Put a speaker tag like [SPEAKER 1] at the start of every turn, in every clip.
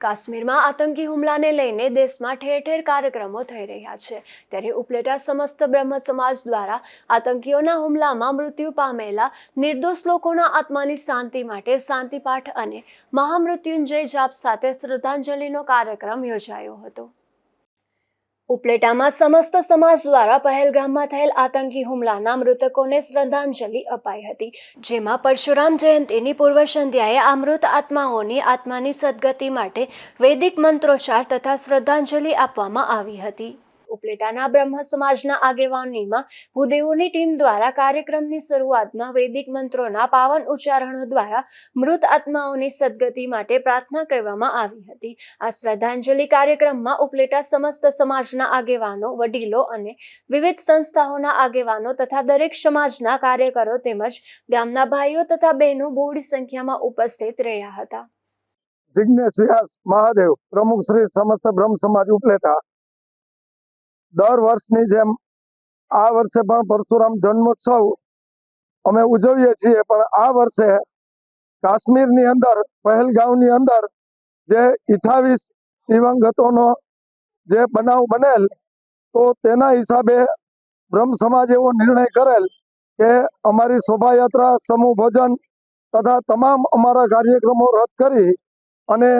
[SPEAKER 1] કાશ્મીરમાં આતંકી હુમલાને લઈને દેશમાં ઠેર ઠેર કાર્યક્રમો થઈ રહ્યા છે. ત્યારે ઉપલેટા સમસ્ત બ્રહ્મ સમાજ દ્વારા આતંકીઓના હુમલામાં મૃત્યુ પામેલા નિર્દોષ લોકોના આત્માની શાંતિ માટે શાંતિપાઠ અને મહામૃત્યુંજય જાપ સાથે શ્રદ્ધાંજલિનો કાર્યક્રમ યોજાયો હતો. ઉપલેટામાં સમસ્ત સમાજ દ્વારા પહેલગામમાં થયેલ આતંકી હુમલાના મૃતકોને શ્રદ્ધાંજલિ અપાઈ હતી, જેમાં પરશુરામ જયંતીની પૂર્વ સંધ્યાએ આ મૃત આત્માઓની આત્માની સદગતિ માટે વૈદિક મંત્રોચ્ચાર તથા શ્રદ્ધાંજલિ આપવામાં આવી હતી. ઉપલેટાના બ્રહ્મ સમાજના આગેવાનીમાં ભૂદેવોની ટીમ દ્વારા કાર્યક્રમની શરૂઆતમાં વૈદિક મંત્રોના પાવન ઉચ્ચારણો દ્વારા મૃત આત્માઓની સદગતિ માટે પ્રાર્થના કરવામાં આવી હતી. આ શ્રદ્ધાંજલિ કાર્યક્રમમાં ઉપલેટા સમસ્ત સમાજના આગેવાનો, વડીલો અને વિવિધ સંસ્થાઓના આગેવાનો તથા દરેક સમાજના કાર્યકરો તેમજ ગામના ભાઈઓ તથા બહેનો બહોળી સંખ્યામાં ઉપસ્થિત રહ્યા હતા.
[SPEAKER 2] જિજ્ઞેશ વ્યાસ મહાદેવ, પ્રમુખ શ્રી સમસ્ત બ્રહ્મ સમાજ ઉપલેટા દર વર્ષની જેમ આ વર્ષે પણ પરશુરામ જન્મોત્સવ અમે ઉજવીએ છીએ. પણ આ વર્ષે કાશ્મીરની અંદર, પહેલગાંવની અંદર જે અઠાવીસ દિવંગતોનો જે બનાવ બનેલ, તો તેના હિસાબે બ્રહ્મ સમાજ એવો નિર્ણય કરેલ કે અમારી શોભાયાત્રા, સમૂહ ભોજન તથા તમામ અમારા કાર્યક્રમો રદ કરી અને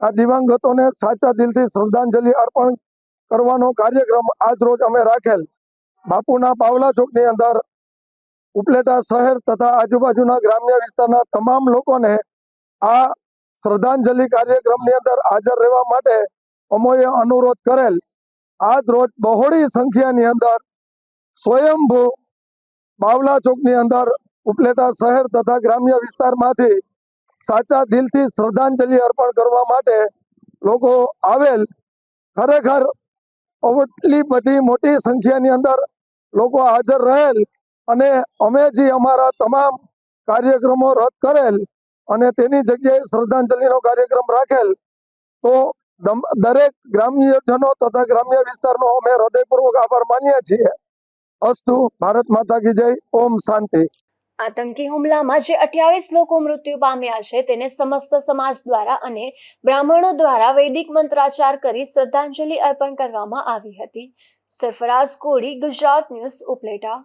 [SPEAKER 2] આ દિવંગતોને સાચા દિલથી શ્રદ્ધાંજલિ અર્પણ કરવાનો કાર્યક્રમ આજ રોજ અમે રાખેલ. બાપુના પાવલા ચોકની અંદર ઉપલેટા શહેર તથા આજુબાજુના ગ્રામ્ય વિસ્તારના તમામ લોકોને આ શ્રદ્ધાંજલિ કાર્યક્રમની અંદર હાજર રહેવા માટે અમોએ અનુરોધ કરેલ. આજ રોજ બહોળી સંખ્યાની અંદર સ્વયંભૂ બાવલા ચોકની અંદર ઉપલેટા શહેર તથા ગ્રામ્ય વિસ્તારમાંથી સાચા દિલથી શ્રદ્ધાંજલિ અર્પણ કરવા માટે લોકો આવેલ. ખરેખર એટલી બધી મોટી સંખ્યાની અંદર લોકો હાજર રહેલ અને અમે જે અમારા તમામ કાર્યક્રમો રદ કરેલ અને તેની જગ્યાએ શ્રદ્ધાંજલિનો કાર્યક્રમ રાખેલ, તો દરેક ગ્રામ્યજનો તથા ગ્રામ્ય વિસ્તારનો અમે હૃદયપૂર્વક આભાર માનીએ છીએ. અસ્તુ, ભારત માતા કી જય, ઓમ શાંતિ.
[SPEAKER 1] આતંકી હુમલામાં જે અઠ્યાવીસ લોકો મૃત્યુ પામ્યા છે, તેને સમસ્ત સમાજ દ્વારા અને બ્રાહ્મણો દ્વારા વૈદિક મંત્રાચાર કરી શ્રદ્ધાંજલિ અર્પણ કરવામાં આવી હતી. સરફરાઝ કોડી ગુજરાત ન્યૂઝ ઉપલેટા.